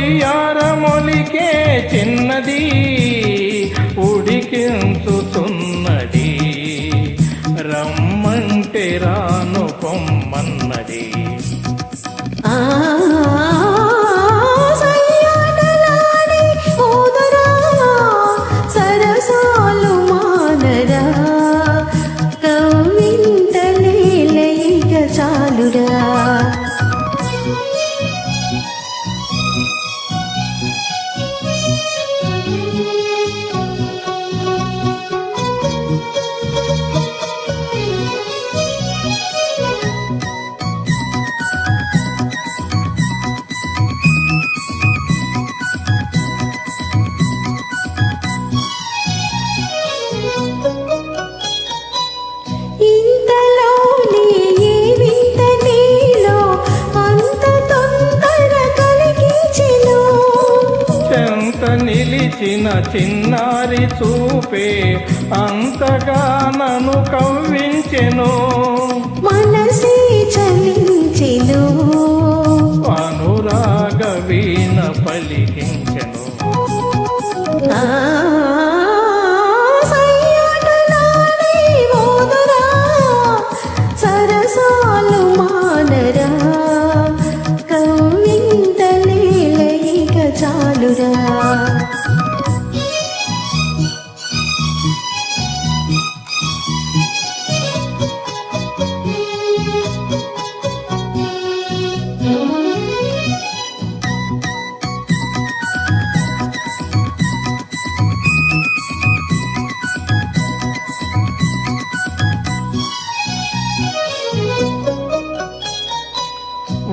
ఓ వయ్యారమొలికే చిన్నది ఉడికించుతున్నది. రమ్మంటే రా నిలిచిన చిన్నారి చూపే అంతగా నన్ను కవ్వించెను. మనసే చలించెను. అనురాగ వీణ పలికించెను. ఆ మానరా కవ్వింతలేలయిక చాలురా.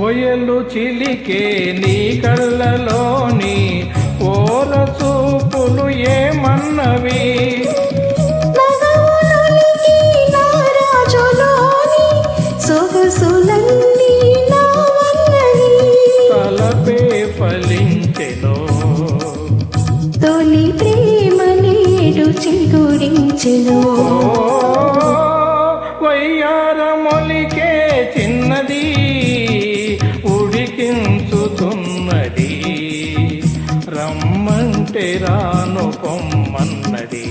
ఒయలు చిలికే నీ కళ్ళలోని ఓర చూపులు ఏమన్నవి. తలపే ఫలించెను తొలి ప్రేమ నేడు చిగురించెను ఓ వయ్యారమొలికే చిన్నది రమ్మంటే రాను పొమ్మన్నది.